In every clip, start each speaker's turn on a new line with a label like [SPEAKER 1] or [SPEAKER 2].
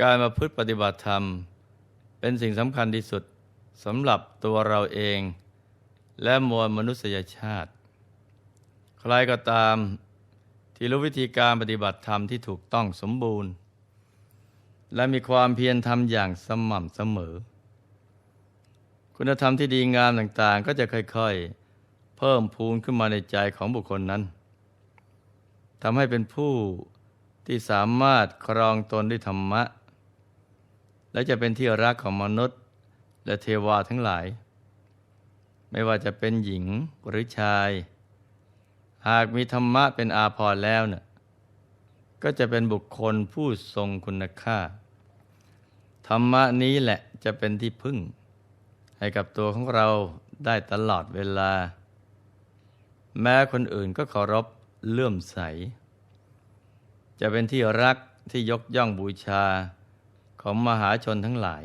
[SPEAKER 1] การมาพฤติปฏิบัติธรรม เป็นสิ่งสำคัญที่สุดสำหรับตัวเราเอง และมวลมนุษยชาติ ใครก็ตามที่รู้วิธีการปฏิบัติธรรมที่ถูกต้องสมบูรณ์ และมีความเพียรทำอย่างสม่ำเสมอ คุณธรรมที่ดีงามต่างๆ ก็จะค่อยๆ เพิ่มพูนขึ้นมาในใจของบุคคลนั้นทำให้เป็นผู้ที่สามารถครองตนด้วยธรรมะ และจะเป็นที่รักของมนุษย์ และเทวาทั้งหลาย ไม่ว่าจะเป็นหญิงหรือชาย หากมีธรรมะเป็นอาภรณ์แล้วเนี่ยก็จะเป็นบุคคลผู้ทรงคุณค่า ธรรมะนี้แหละจะเป็นที่พึ่ง ให้กับตัวของเราได้ตลอดเวลา แม้คนอื่นก็เคารพเลื่อมใส จะเป็นที่รักที่ยกย่องบูชา ของมหาชนทั้งหลาย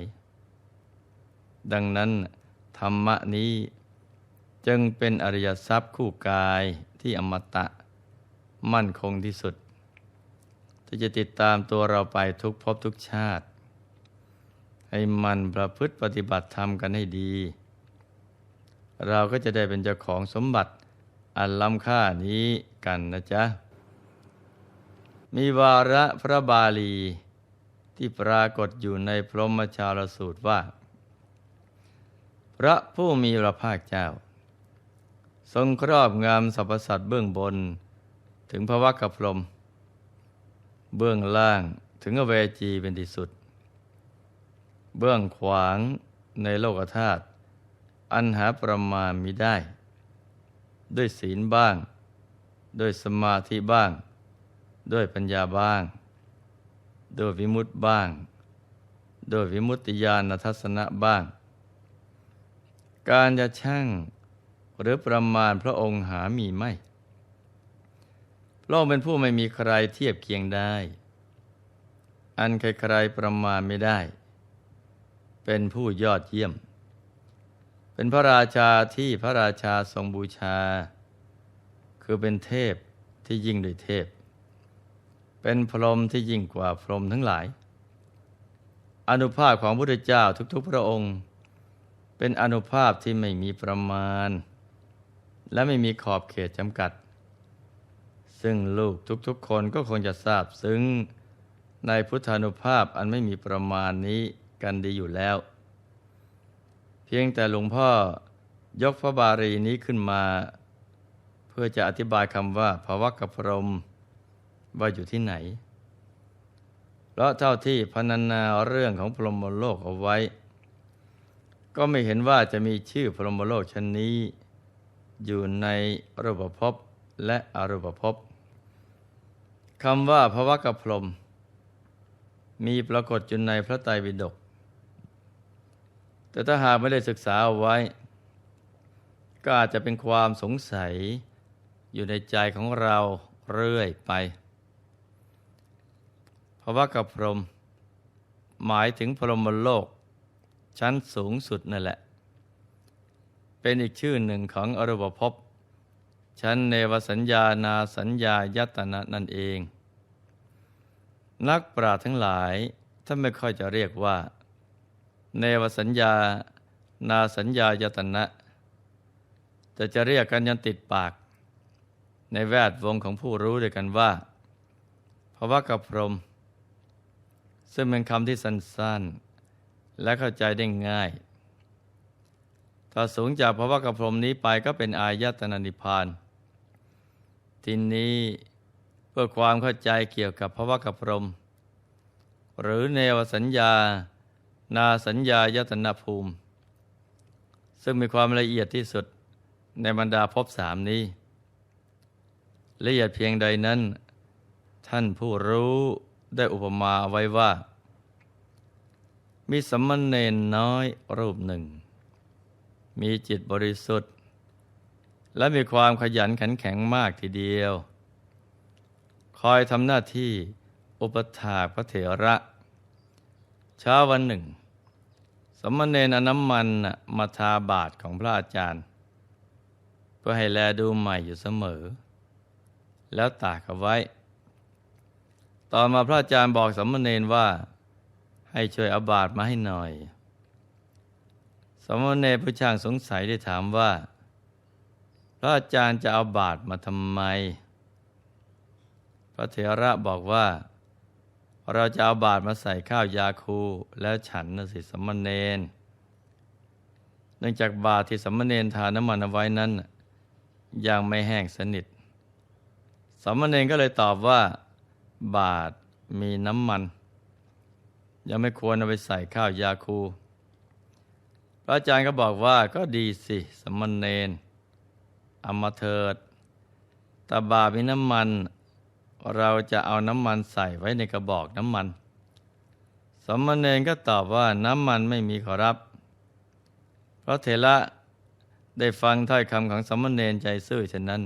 [SPEAKER 1] ดังนั้นธรรมะนี้จึงเป็นอริยทรัพย์คู่กายที่อมตะ มั่นคงที่สุด ที่จะติดตามตัวเราไปทุกภพทุกชาติ ให้มันประพฤติปฏิบัติธรรมกันให้ดี เราก็จะได้เป็นเจ้าของสมบัติอันล้ำค่านี้กันนะจ๊ะ มีวาระพระบาลี ที่ปรากฏอยู่ในพรหมชาลสูตรว่า พระผู้มีพระภาคเจ้า ทรงครอบงามสรรพสัตว์เบื้องบน ถึงพระวักกพรหมเบื้องล่างถึงอเวจีเป็นที่สุด เบื้องขวางในโลกธาตุอันหาประมาณมิได้ ด้วยศีลบ้าง ด้วยสมาธิบ้าง ด้วยปัญญาบ้าง ด้วยวิมุตติบ้าง โดยวิมุตติญาณทัศนะบ้าง การจะช่างหรือประมาณพระองค์หามีไม่ พระองค์เป็นผู้ไม่มีใครเทียบเคียงได้ อันใครๆประมาณไม่ได้ เป็นผู้ยอดเยี่ยม เป็นพระราชาที่พระราชาทรงบูชา คือเป็นเทพที่ยิ่งด้วยเทพ เป็นพรหมที่ยิ่งกว่าพรหมทั้งหลาย อนุภาพของพระพุทธเจ้าทุกๆพระองค์ เป็นอนุภาพที่ไม่มีประมาณ และไม่มีขอบเขตจำกัด ซึ่งลูกทุกๆคนก็คงจะทราบซึ้งในพุทธานุภาพอันไม่มีประมาณนี้กันดีอยู่แล้ว เพียงแต่หลวงพ่อยกพระบาลีนี้ขึ้นมา เพื่อจะอธิบายคำว่าภาวะกับพรหม ว่าอยู่ที่ไหน เพราะเท่าที่พรรณนาเรื่องของพรหมโลกเอาไว้ ก็ไม่เห็นว่าจะมีชื่อพรหมโลกชั้นนี้ อยู่ในรูปภพและอรูปภพคำว่าภาวะกับพรหมมีปรากฏอยู่ในพระไตรปิฎกแต่ถ้าหากไม่ได้ศึกษาเอาไว้ ก็อาจจะเป็นความสงสัยอยู่ในใจของเราเรื่อยไป ภาวะกับพรหมหมายถึงพรหมโลก ชั้นสูงสุดนั่นแหละ เป็นอีกชื่อหนึ่งของอรูปภพชั้นเนวสัญญานาสัญญายตนะนั่นเอง นักปราชญ์ทั้งหลายท่านไม่ค่อยจะเรียกว่า เนวสัญญานาสัญญายตนะ แต่จะเรียกกันยันติดปาก ในแวดวงของผู้รู้ด้วยกันว่าภาวะกับพรหม ซึ่งเป็นคำที่สั้นๆ และเข้าใจได้ง่าย ถ้าสูงจากภาวะกับพรมนี้ไปก็เป็นอายตนะนิพพาน ทีนี้เพื่อความเข้าใจเกี่ยวกับภาวะกับพรม หรือเนวสัญญา นาสัญญายตนะภูมิ ซึ่งมีความละเอียดที่สุดในบรรดาภพสามนี้ ละเอียดเพียงใดนั้น ท่านผู้รู้ ได้อุปมาไว้ว่า มีสมณเณรน้อยรูปหนึ่ง มีจิตบริสุทธิ์ และมีความขยันขันแข็งมากทีเดียว คอยทำหน้าที่อุปถากพระเถระ เช้าวันหนึ่ง สมณเณรอน้ำมันมาทาบาทของพระอาจารย์ เพื่อให้แลดูใหม่อยู่เสมอ แล้วตากเอาไว้ ต่อมาพระอาจารย์บอกสมณเณรว่า ให้ช่วยเอาบาตรมาให้หน่อย สมณเณรผู้ช่างสงสัยได้ถามว่า พระอาจารย์จะเอาบาตรมาทำไม พระเถระบอกว่า เราจะเอาบาตรมาใส่ข้าวยาคูแล้วฉันนะสิสมณเณรเนื่องจากบาตรที่สมณเณรทานน้ำมันเอาไว้นั้น ยังไม่แห้งสนิทสมณเณรก็เลยตอบว่า บาตรมีน้ำมัน ยังไม่ควรเอาไปใส่ข้าวยาคู พระอาจารย์ก็บอกว่าก็ดีสิสมณเณรเอามาเถิดแตาบาปมีน้ำมัน เราจะเอาน้ำมันใส่ไว้ในกระบอกน้ำมัน สมณเณรก็ตอบว่าน้ำมันไม่มีขอรับเพราะเถระได้ฟังถ้อยคำของสมณเณรใจซื่อเช่นนั้น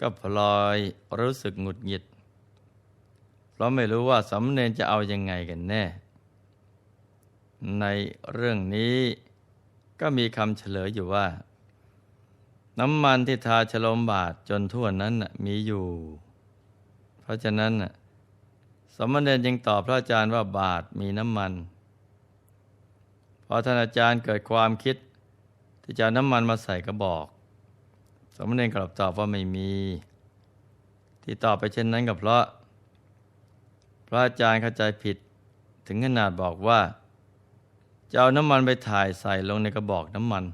[SPEAKER 1] ก็พลอยรู้สึกหงุดหงิด เพราะไม่รู้ว่าสมเณรจะเอายังไงกันแน่ ในเรื่องนี้ก็มีคำเฉลยอยู่ว่า น้ำมันที่ทาฉลมบาทจนทั่วนั้นมีอยู่ เพราะฉะนั้นสมณเณรจึงตอบพระอาจารย์ว่าบาทมีน้ำมัน พอท่านอาจารย์เกิดความคิด ที่จะน้ำมันมาใส่กระบอก สมณเณรกลับตอบว่าไม่มี ที่ตอบไปเช่นนั้นก็เพราะ พระอาจารย์เข้าใจผิดถึงขนาดบอกว่า จะเอาน้ำมันไปถ่ายใส่ลงในกระบอกน้ำมัน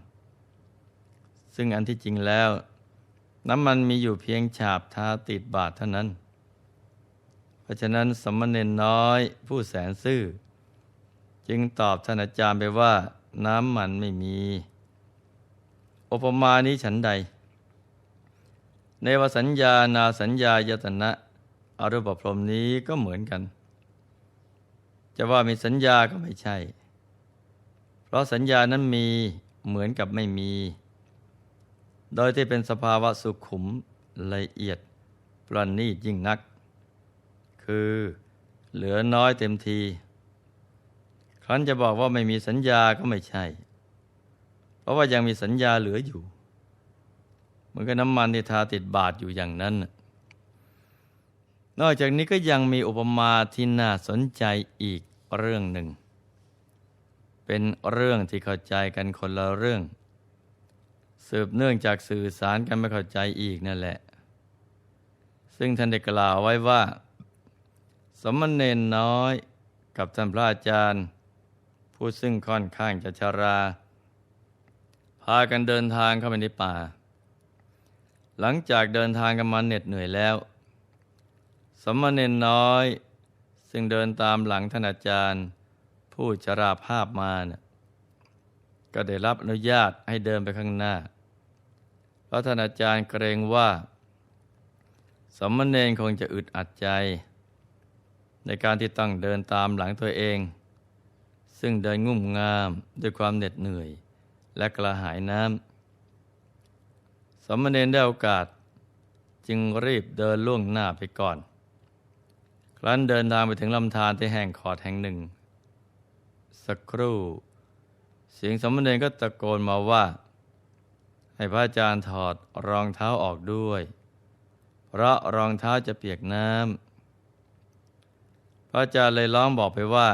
[SPEAKER 1] ซึ่งอันที่จริงแล้ว น้ำมันมีอยู่เพียงฉาบทาติดบาทเท่านั้น เพราะฉะนั้นสมณเณรน้อยผู้แสนซื่อ จึงตอบท่านอาจารย์ไปว่าน้ำมันไม่มี อุปมานี้ฉันใด ในวสัญญานาสัญญายตนะ อรูปพรหมนี้ก็เหมือนกัน จะว่ามีสัญญาก็ไม่ใช่ เพราะสัญญานั้นมีเหมือนกับไม่มี โดยที่เป็นสภาวะสุขุมละเอียดประณีตยิ่งนัก คือเหลือน้อยเต็มที ครั้นจะบอกว่าไม่มีสัญญาก็ไม่ใช่ เพราะว่ายังมีสัญญาเหลืออยู่ เหมือนกับน้ำมันที่ทาติดบาทอยู่อย่างนั้นน่ะ นอกจากนี้ก็ยังมีอุปมาที่น่าสนใจอีกเรื่องหนึ่ง เป็นเรื่องที่เข้าใจกันคนละเรื่อง สืบเนื่องจากสื่อสารกันไม่เข้าใจอีกนั่นแหละ ซึ่งท่านได้กล่าวไว้ว่า สมณเณรน้อยกับท่านพระอาจารย์ ผู้ซึ่งค่อนข้างจะชรา พากันเดินทางเข้าไปในป่า หลังจากเดินทางกันมาเหน็ดเหนื่อยแล้ว สมณเณรน้อย ซึ่งเดินตามหลังท่านอาจารย์ ผู้ชราภาพมานะก็ได้รับอนุญาตให้เดินไปข้างหน้า เพราะท่านอาจารย์เกรงว่า สมณเณรคงจะอึดอัดใจ ในการที่ต้องเดินตามหลังตัวเอง ซึ่งเดินงุ่มงามด้วยความเหน็ดเหนื่อย และกระหายน้ำสมณเณรได้โอกาสจึงรีบเดินล่วงหน้าไปก่อน ครั้นเดินทางไปถึงลำธารที่แห่งขอดแห่งหนึ่ง สักครู่ เสียงสมณเณรก็ตะโกนมาว่า ให้พระอาจารย์ถอดรองเท้าออกด้วย เพราะรองเท้าจะเปียกน้ำพระอาจารย์เลยร้องบอกไปว่า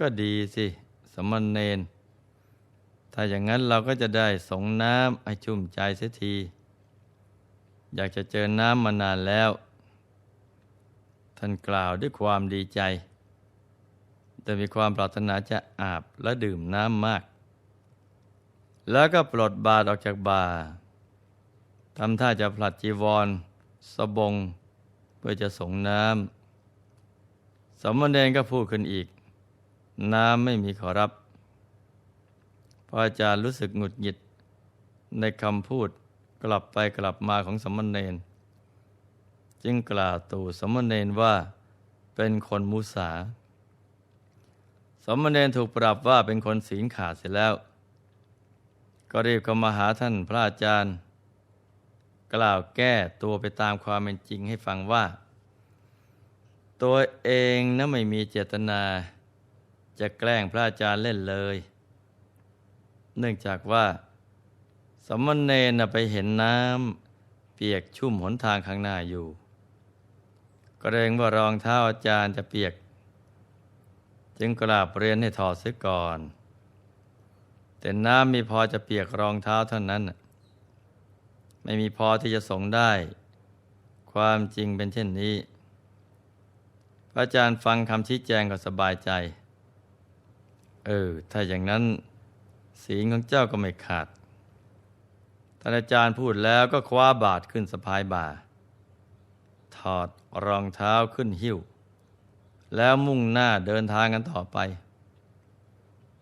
[SPEAKER 1] ก็ดีสิสมณเณรถ้าอย่างนั้นเราก็จะได้สงน้ำให้ชุ่มใจเสียที อยากจะเจอน้ำมานานแล้ว ท่านกล่าวด้วยความดีใจ แต่มีความปรารถนาจะอาบและดื่มน้ำมาก แล้วก็ปลดบาตรออกจากบาทำท่าจะผลัดจีวร สบง เพื่อจะส่งน้ำสมณเณรก็พูดขึ้นอีก น้ำไม่มีขอรับพระอาจารย์รู้สึกหงุดหงิดในคำพูดกลับไปกลับมาของสมณเณร จึงกล่าวตู่สมณเณรว่าเป็นคนมุสา สมณเณรถูกปรับว่าเป็นคนศีลขาดเสร็จแล้ว ก็รีบเข้ามาหาท่านพระอาจารย์ กล่าวแก้ตัวไปตามความเป็นจริงให้ฟังว่า ตัวเองนะไม่มีเจตนา จะแกล้งพระอาจารย์เล่นเลย เนื่องจากว่า สมณเณรไปเห็นน้ำเปียกชุ่มหนทางข้างหน้าอยู่ ก็เกรงว่ารองเท้าอาจารย์จะเปียก จึงกราบเรียนให้ถอดเสียก่อน แต่น้ำมีพอจะเปียกรองเท้าเท่านั้น ไม่มีพอที่จะส่งได้ ความจริงเป็นเช่นนี้ พระอาจารย์ฟังคำชี้แจงก็สบายใจ เออ ถ้าอย่างนั้นศีลของเจ้าก็ไม่ขาดท่านอาจารย์พูดแล้วก็คว้าบาทขึ้นสะพายบ่า ถอด รองเท้าขึ้นหิ้ว แล้วมุ่งหน้าเดินทางกันต่อไป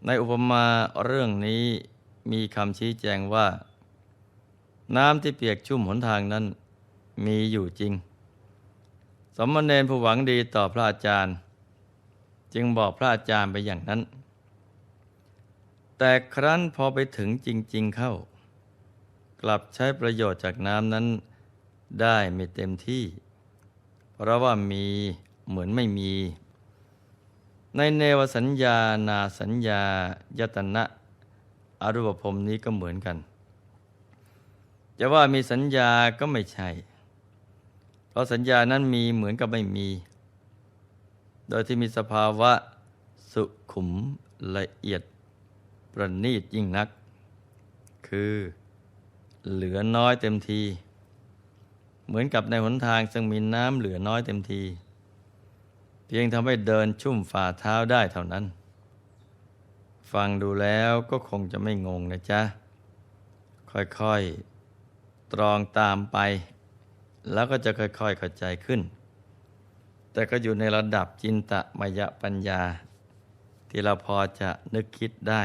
[SPEAKER 1] ในอุปมาเรื่องนี้มีคำชี้แจงว่า น้ำที่เปียกชุ่มหนทางนั้นมีอยู่จริง สมณเณรผู้หวังดีต่อพระอาจารย์ จึงบอกพระอาจารย์ไปอย่างนั้น แต่ครั้นพอไปถึงจริง ๆเข้า กลับใช้ประโยชน์จากน้ำนั้นได้ไม่เต็มที่ เพราะว่ามีเหมือนไม่มี ในเนวสัญญานาสัญญายตนะอรูปภพนี้ก็เหมือนกัน จะว่ามีสัญญาก็ไม่ใช่ เพราะสัญญานั้นมีเหมือนกับไม่มี โดยที่มีสภาวะสุขุมละเอียดประณีตยิ่งนัก คือเหลือน้อยเต็มที เหมือนกับในหนทางซึ่งมีน้ำเหลือน้อยเต็มที เพียงทำให้เดินชุ่มฝ่าเท้าได้เท่านั้น ฟังดูแล้วก็คงจะไม่งงนะจ๊ะ ค่อยๆ ตรองตามไป แล้วก็จะค่อยๆเข้าใจขึ้น แต่ก็อยู่ในระดับจินตมยปัญญา ที่เราพอจะนึกคิดได้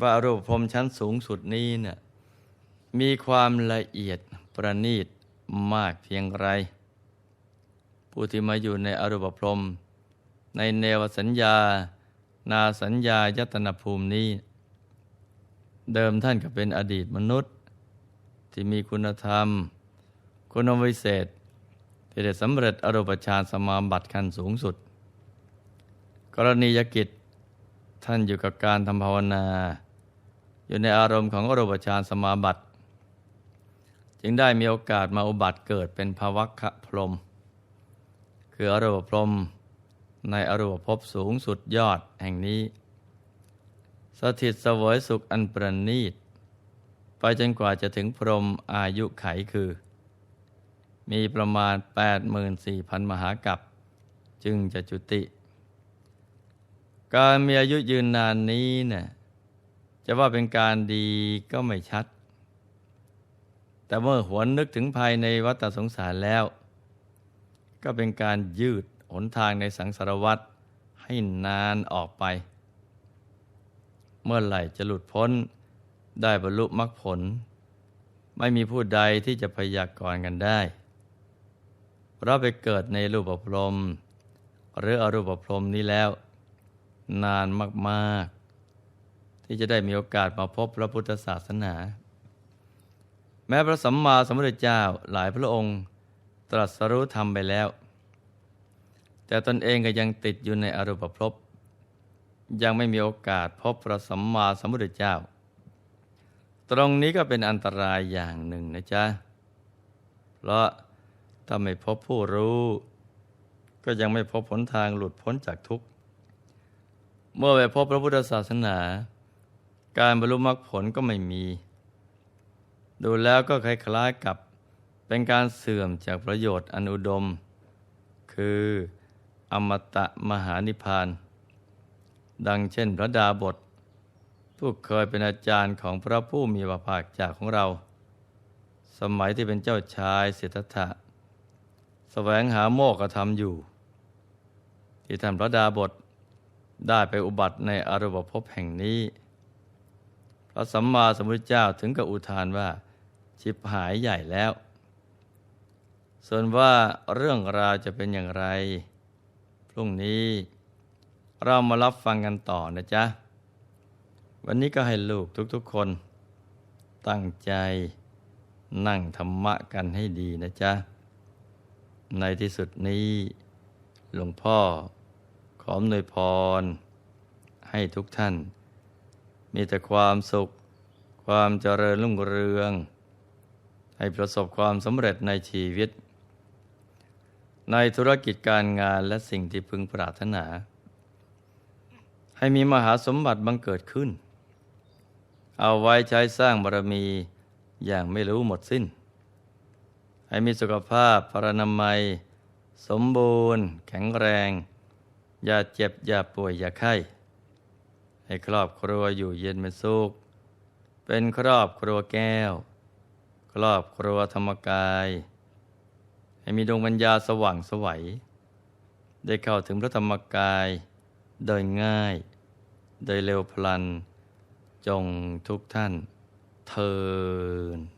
[SPEAKER 1] ว่ารูปพรมชั้นสูงสุดนี้เนี่ยมีความละเอียด ประณีตมากเพียงไร ผู้ที่มาอยู่ในอรูปพรม ในเนวสัญญา นาสัญญายตนภูมินี้ เดิมท่านก็เป็นอดีตมนุษย์ ที่มีคุณธรรม คุณวิเศษ ที่ได้สำเร็จอรูปฌานสมาบัติขั้นสูงสุด กรณียกิจท่านอยู่กับการทำภาวนา อยู่ในอารมณ์ของอรูปฌานสมาบัติ จึงได้มีโอกาสมาอุบัติเกิดเป็นภวัคคะพรม คืออรูปพรมในอรูปภพสูงสุดยอดแห่งนี้ สถิตสวยสุขอันประณีต ไปจนกว่าจะถึงพรมอายุไขคือ มีประมาณ 84,000 มหากัปจึงจะจุติ การมีอายุยืนนานนี้เนี่ยจะว่าเป็นการดีก็ไม่ชัด แต่เมื่อหวนนึกถึงภายในวัฏสงสารแล้ว ก็เป็นการยืดหนทางในสังสารวัฏให้นานออกไป เมื่อไหร่จะหลุดพ้นได้บรรลุมรรคผล ไม่มีผู้ใดที่จะพยากรณ์กันได้เราไปเกิดในรูปพรม หรืออรูปพรมนี้แล้ว นานมาก ๆ ที่จะได้มีโอกาสมาพบพระพุทธศาสนา แม้พระสัมมาสัมพุทธเจ้าหลายพระองค์ ตรัสรู้ธรรมไปแล้ว แต่ตนเองก็ยังติดอยู่ในอรูปภพยังไม่มีโอกาสพบพระสัมมาสัมพุทธเจ้า ตรงนี้ก็เป็นอันตรายอย่างหนึ่งนะจ๊ะ เพราะถ้าไม่พบผู้รู้ ก็ยังไม่พบผลทางหลุดพ้นจากทุกข์ เมื่อไปพบพระพุทธศาสนา การบรรลุมรรคผลก็ไม่มี ดูแล้วก็คล้ายๆกับเป็นการเสื่อมจากประโยชน์อันอุดม คืออมตะมหานิพพาน ดังเช่นพระดาบท ผู้เคยเป็นอาจารย์ของพระผู้มีพระภาคจากของเรา สมัยที่เป็นเจ้าชายสิทธัตถะแสวงหาโมกธรรมอยู่ ที่ท่านพระดาบทได้ไปอุบัติในอรูปภพแห่งนี้ พระสัมมาสัมพุทธเจ้าถึงกับอุทานว่า ชิบหายใหญ่แล้ว ส่วนว่าเรื่องราวจะเป็นอย่างไร พรุ่งนี้เรามารับฟังกันต่อนะจ๊ะ วันนี้ก็ให้ลูกทุกๆคน ตั้งใจนั่งธรรมะกันให้ดีนะจ๊ะ ในที่สุดนี้ หลวงพ่อขออำนวยพร ให้ทุกท่าน มีแต่ความสุข ความเจริญรุ่งเรือง ให้ประสบความสำเร็จในชีวิต ในธุรกิจการงานและสิ่งที่พึงปรารถนา ให้มีมหาสมบัติบังเกิดขึ้น เอาไว้ใช้สร้างบารมีอย่างไม่รู้หมดสิ้น ให้มีสุขภาพพรรณนามัย สมบูรณ์ แข็งแรง อย่าเจ็บ อย่าป่วย อย่าไข้ให้ครอบครัวอยู่เย็นเป็นสุข เป็นครอบครัวแก้ว รอบครัวธรรมกาย ให้มีดวงปัญญาสว่างสวัย ได้เข้าถึงพระธรรมกาย โดยง่าย โดยเร็วพลัน จงทุกท่านเทิน